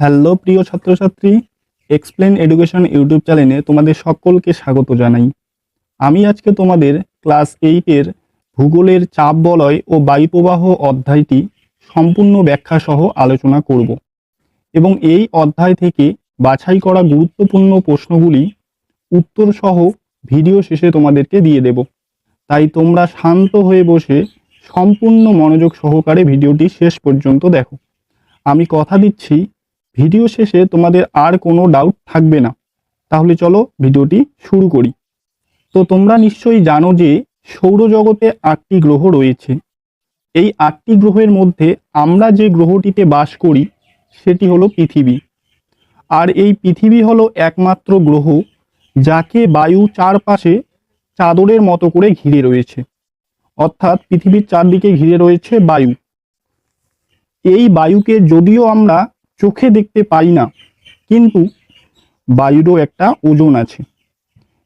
Hello প্রিয় ছাত্রছাত্রী explain education YouTube চ্যানেলে তোমাদের সকলকে স্বাগত জানাই। আমি আজকে তোমাদের ক্লাস এইটের ভূগোলের চাপ বলয় ও বায়ুপ্রবাহ অধ্যায়টি সম্পূর্ণ ব্যাখ্যা সহ আলোচনা করব এবং এই অধ্যায় থেকে বাছাই করা গুরুত্বপূর্ণ প্রশ্নগুলি উত্তর সহ ভিডিও শেষে তোমাদেরকে দিয়ে দেব। তাই তোমরা শান্ত হয়ে বসে সম্পূর্ণ মনোযোগ সহকারে ভিডিওটি শেষ পর্যন্ত দেখো। আমি কথা দিচ্ছি ভিডিও শেষে তোমাদের আর কোনো ডাউট থাকবে না। তাহলে চলো ভিডিওটি শুরু করি। তো তোমরা নিশ্চয়ই জানো যে সৌরজগতে আটটি গ্রহ রয়েছে। এই আটটি গ্রহের মধ্যে আমরা যে গ্রহটিতে বাস করি, সেটি হলো পৃথিবী। আর এই পৃথিবী হলো একমাত্র গ্রহ, যাকে বায়ু চারপাশে চাদরের মতো করে ঘিরে রয়েছে। অর্থাৎ পৃথিবীর চারদিকে ঘিরে রয়েছে বায়ু। এই বায়ুকে যদিও আমরা চোখে দেখতে পাই না, কিন্তু বায়ুরও একটা ওজন আছে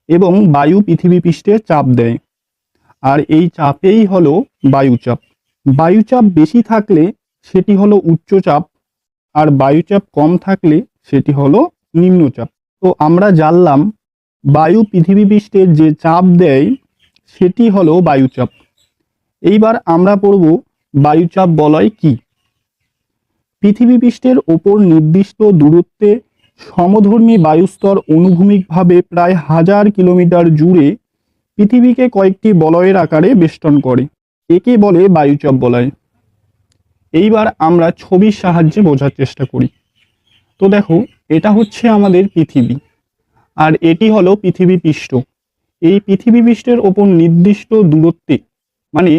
এবং বায়ু পৃথিবী পৃষ্ঠে চাপ দেয়। আর এই চাপেই হলো বায়ুচাপ। বায়ুচাপ বেশি থাকলে সেটি হলো উচ্চচাপ আর বায়ুচাপ কম থাকলে সেটি হলো নিম্নচাপ। তো আমরা জানলাম বায়ু পৃথিবী পৃষ্ঠে যে চাপ দেয়, সেটি হলো বায়ুচাপ। এইবার আমরা পড়ব বায়ুচাপ বলয় কি? পৃথিবী পৃষ্ঠের ওপর নির্দিষ্ট দূরত্বে সমধর্মী বায়ুস্তর অনুভূমিকভাবে প্রায় হাজার কিলোমিটার জুড়ে পৃথিবীকে কয়েকটি বলয়ের আকারে বেষ্টন করে। একে বলে বায়ুচাপ বলয়। এইবার আমরা ছবির সাহায্যে বোঝার চেষ্টা করি। তো দেখো, এটা হচ্ছে আমাদের পৃথিবী। আর এটি হলো পৃথিবী পৃষ্ঠ এই পৃথিবী পৃষ্ঠের ওপর নির্দিষ্ট দূরত্বে মানে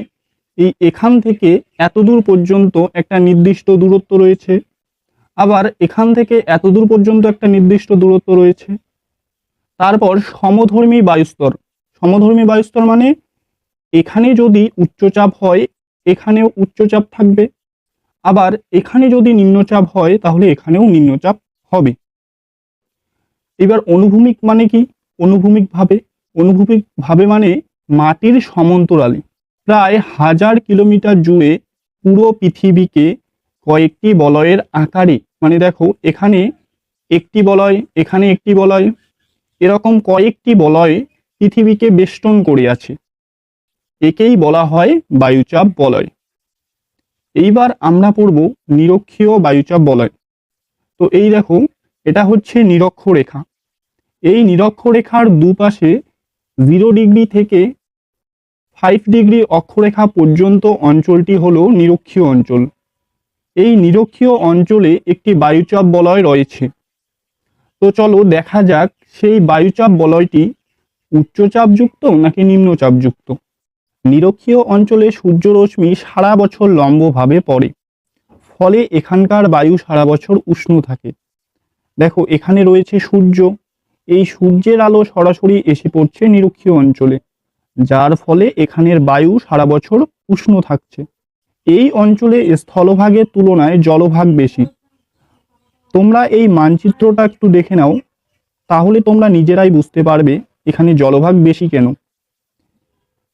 এই এখান থেকে এত দূর পর্যন্ত একটা নির্দিষ্ট দূরত্ব রয়েছে। আবার এখান থেকে এত দূর পর্যন্ত একটা নির্দিষ্ট দূরত্ব রয়েছে। তারপর সমধর্মী বায়ুস্তর। সমধর্মী বায়ুস্তর মানে এখানে যদি উচ্চচাপ হয়, এখানেও উচ্চচাপ থাকবে। আবার এখানে যদি নিম্নচাপ হয়, তাহলে এখানেও নিম্নচাপ হবে। এবার অনুভূমিক মানে কি? অনুভূমিক ভাবে। অনুভূমিক ভাবে মানে মাটির সমান্তরালে। প্রায় হাজার কিলোমিটার জুড়ে পুরো পৃথিবীকে কয়েকটি বলয়ের আকারে মানে দেখো, এখানে একটি বলয়, এখানে একটি বলয়, এরকম কয়েকটি বলয় পৃথিবীকে বেষ্টন করে আছে। একেই বলা হয় বায়ুচাপ বলয়। এইবার আমরা পড়ব নিরক্ষীয় বায়ুচাপ বলয়। তো এই দেখো, এটা হচ্ছে নিরক্ষরেখা এই নিরক্ষরেখার দুপাশে জিরো ডিগ্রি থেকে ফাইভ ডিগ্রি অক্ষরেখা পর্যন্ত অঞ্চলটি হলো নিরক্ষীয় অঞ্চল। এই নিরক্ষীয় অঞ্চলে একটি বায়ুচাপ বলয় রয়েছে। তো চলো দেখা যাক সেই বায়ুচাপ বলয়টি উচ্চচাপযুক্ত নাকি নিম্নচাপযুক্ত? নিরক্ষীয় অঞ্চলে সূর্যরশ্মি সারা বছর লম্বভাবে পড়ে, ফলে এখানকার বায়ু সারা বছর উষ্ণ থাকে। দেখো, এখানে রয়েছে সূর্য। এই সূর্যের আলো সরাসরি এসে পড়ছে নিরক্ষীয় অঞ্চলে। যার ফলে এখানের বায়ু সারা বছর উষ্ণ থাকছে। এই অঞ্চলে স্থলভাগের তুলনায় জলভাগ বেশি। তোমরা এই মানচিত্রটা একটু দেখে নাও, তাহলে তোমরা নিজেরাই বুঝতে পারবে এখানে জলভাগ বেশি কেন।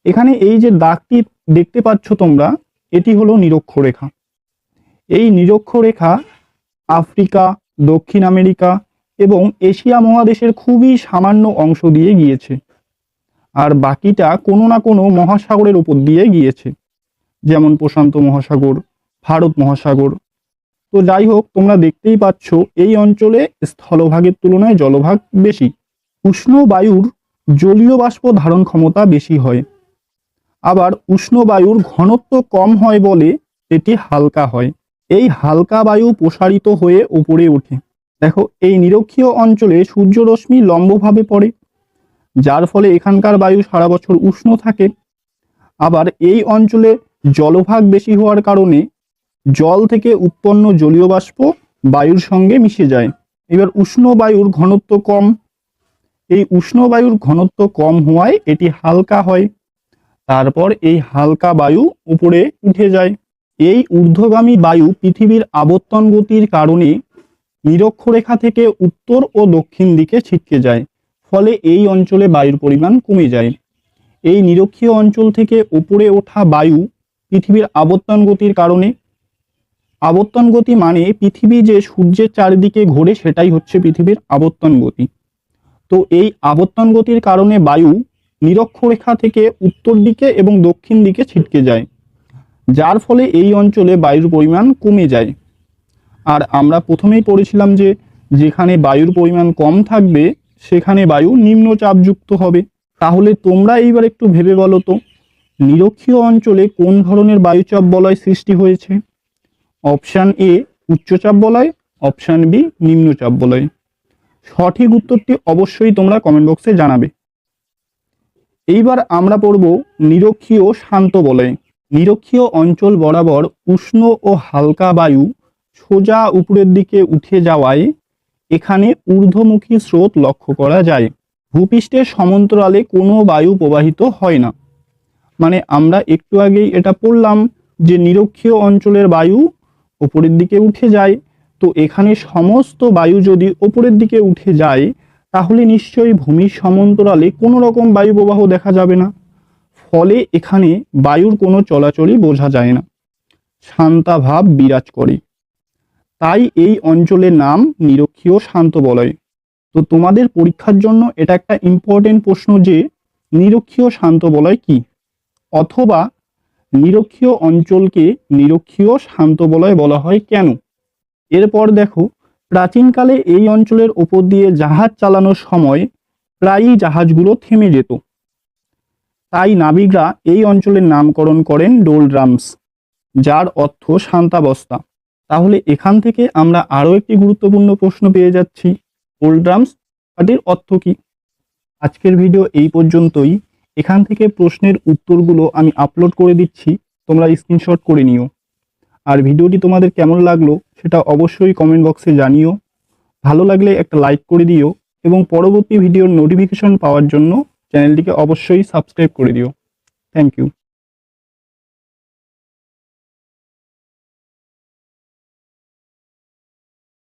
এখানে এই যে দাগটি দেখতে পাচ্ছ তোমরা, এটি হলো নিরক্ষরেখা। এই নিরক্ষরেখা আফ্রিকা, দক্ষিণ আমেরিকা এবং এশিয়া মহাদেশের খুবই সামান্য অংশ দিয়ে গিয়েছে। আর বাকিটা কোনো না কোনো মহাসাগরের উপর দিয়ে গিয়েছে। যেমন প্রশান্ত মহাসাগর, ভারত মহাসাগর। তো যাই হোক, তোমরা দেখতেই পাচ্ছ, এই অঞ্চলে স্থলভাগের তুলনায় জলভাগ বেশি। উষ্ণ বায়ুর জলীয় বাষ্প ধারণ ক্ষমতা বেশি হয়। আবার উষ্ণ বায়ুর ঘনত্ব কম হয় বলে এটি হালকা হয়। এই হালকা বায়ু প্রসারিত হয়ে উপরে ওঠে। দেখো, এই নিরক্ষীয় অঞ্চলে সূর্যরশ্মি লম্বভাবে পড়ে। যার ফলে এখানকার বায়ু সারা বছর উষ্ণ থাকে। আবার এই অঞ্চলে জলভাগ বেশি হওয়ার কারণে জল থেকে উৎপন্ন জলীয় বাষ্প বায়ুর সঙ্গে মিশে যায়। এবার উষ্ণ বায়ুর ঘনত্ব কম। এই উষ্ণ বায়ুর ঘনত্ব কম হওয়ায় এটি হালকা হয়। তারপর এই হালকা বায়ু উপরে উঠে যায়। এই ঊর্ধ্বগামী বায়ু পৃথিবীর আবর্তন গতির কারণে নিরক্ষরেখা থেকে উত্তর ও দক্ষিণ দিকে ছিটকে যায়। ফলে এই অঞ্চলে বায়ুর পরিমাণ কমে যায়। এই নিরক্ষীয় অঞ্চল থেকে উপরে ওঠা বায়ু পৃথিবীর আবর্তন গতির কারণে। আবর্তন গতি মানে পৃথিবী যে সূর্যের চারিদিকে ঘোরে সেটাই হচ্ছে পৃথিবীর আবর্তন গতি। তো এই আবর্তন গতির কারণে বায়ু নিরক্ষরেখা থেকে উত্তর দিকে এবং দক্ষিণ দিকে ছিটকে যায়, যার ফলে এই অঞ্চলে বায়ুর পরিমাণ কমে যায়। আর আমরা প্রথমেই পড়েছিলাম যে যেখানে বায়ুর পরিমাণ কম থাকবে সেখানে বায়ু নিম্নচাপযুক্ত হবে। তাহলে তোমরা এইবার একটু ভেবে বলো তো, নিরক্ষীয় অঞ্চলে কোন ধরনের বায়ুচাপ বলয় সৃষ্টি হয়েছে? অপশান এ, উচ্চচাপ বলয়, অপশান বি, নিম্নচাপ বলয়। সঠিক উত্তরটি অবশ্যই তোমরা কমেন্ট বক্সে জানাবে। এইবার আমরা পড়ব নিরক্ষীয় শান্ত বলয়। নিরক্ষীয় অঞ্চল বরাবর উষ্ণ ও হালকা বায়ু সোজা উপরের দিকে উঠে যাওয়ায় এখানে ঊর্ধ্বমুখী স্রোত লক্ষ্য করা যায়। ভূপৃষ্ঠের সমান্তরালে কোনো বায়ু প্রবাহিত হয় না। মানে আমরা একটু আগেই এটা পড়লাম যে নিরক্ষীয় অঞ্চলের বায়ু ওপরের দিকে উঠে যায়। তো এখানে সমস্ত বায়ু যদি ওপরের দিকে উঠে যায়, তাহলে নিশ্চয়ই ভূমির সমান্তরালে কোনো রকম বায়ু প্রবাহ দেখা যাবে না। ফলে এখানে বায়ুর কোনো চলাচলই বোঝা যায় না। শান্তা ভাব বিরাজ করে। তাই এই অঞ্চলের নাম নিরক্ষীয় শান্ত বলয়। তো তোমাদের পরীক্ষার জন্য এটা একটা ইম্পর্টেন্ট প্রশ্ন যে, নিরক্ষীয় শান্ত বলয় কি? অথবা নিরক্ষীয় অঞ্চলকে নিরক্ষীয় শান্ত বলয় বলা হয় কেন? এরপর দেখো, প্রাচীনকালে এই অঞ্চলের ওপর দিয়ে জাহাজ চালানোর সময় প্রায়ই জাহাজগুলো থেমে যেত। তাই নাবিকরা এই অঞ্চলের নামকরণ করেন ডোলড্রামস যার অর্থ শান্তাবস্থা। তাহলে এখান থেকে আমরা আরও একটি গুরুত্বপূর্ণ প্রশ্ন পেয়ে যাচ্ছি। ডোলড্রামস পাটির অর্থ কি? আজকের ভিডিও এই পর্যন্তই। এখান থেকে প্রশ্নের উত্তরগুলো আমি আপলোড করে দিচ্ছি, তোমরা স্ক্রিনশট করে নিও। আর ভিডিওটি তোমাদের কেমন লাগল সেটা অবশ্যই কমেন্ট বক্সে জানিও। ভালো লাগলে একটা লাইক করে দিও এবং পরবর্তী ভিডিওর নোটিফিকেশন পাওয়ার জন্য চ্যানেলটিকে অবশ্যই সাবস্ক্রাইব করে দিও। Thank you